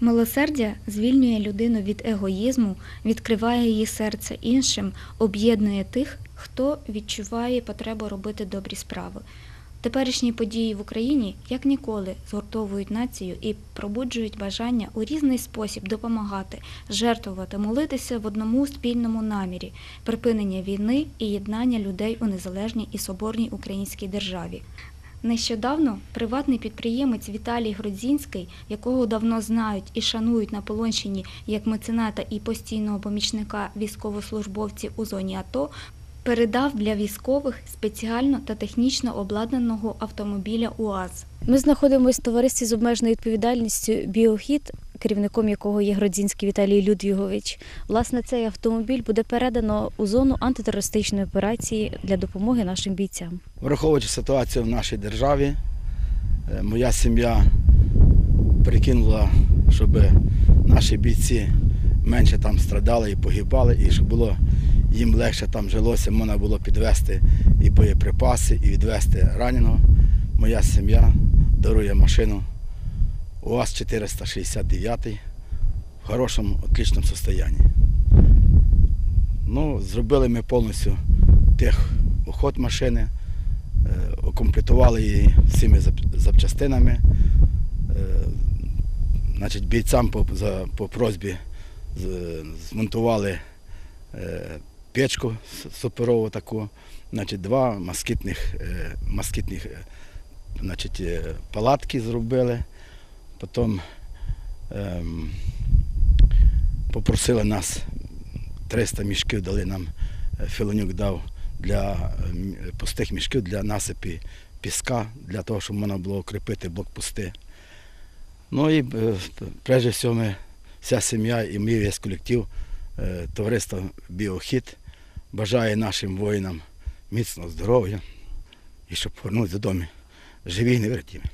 Милосердя звільнює людину від егоїзму, відкриває її серце іншим, об'єднує тих, хто відчуває потребу робити добрі справи. Теперішні події в Україні як ніколи згуртовують націю і пробуджують бажання у різний спосіб допомагати, жертвувати, молитися в одному спільному намірі припинення війни і єднання людей у незалежній і соборній українській державі. Нещодавно приватний підприємець Віталій Гродзінський, якого давно знають і шанують на Полонщині як мецената і постійного помічника військовослужбовців у зоні АТО, передав для військових спеціально та технічно обладнаного автомобіля УАЗ. Ми знаходимося в товаристві з обмеженою відповідальністю Біохід, керівником якого є Гродзінський Віталій Людвігович. Власне, цей автомобіль буде передано у зону антитерористичної операції для допомоги нашим бійцям. Враховуючи ситуацію в нашій державі, е, моя сім'я прикинула, щоб наші бійці менше там страдали і погибали, і щоб було їм легше там жилося, можна було підвезти і боєприпаси, і відвезти раненого. Моя сім'я дарує машину УАЗ-469 в хорошому, отличному стані. Ну, зробили ми повністю тих уход машини, е, укомплектували її всіми запчастинами. Е, Значить, бійцям по, за, по просьбі змонтували е, печку суперову таку, значить, два москітних, е, москітних е, значить, е, палатки зробили. Потім ем, попросили нас 300 мішків дали нам, е, Філонюк дав для е, пустих мішків для насипі піска, для того, щоб можна було укріпити блокпости. Ну і е, прежде всього ми, вся сім'я і мій весь колектив е, товариства Біохід бажає нашим воїнам міцного здоров'я і щоб повернутися додому живі і невертімі.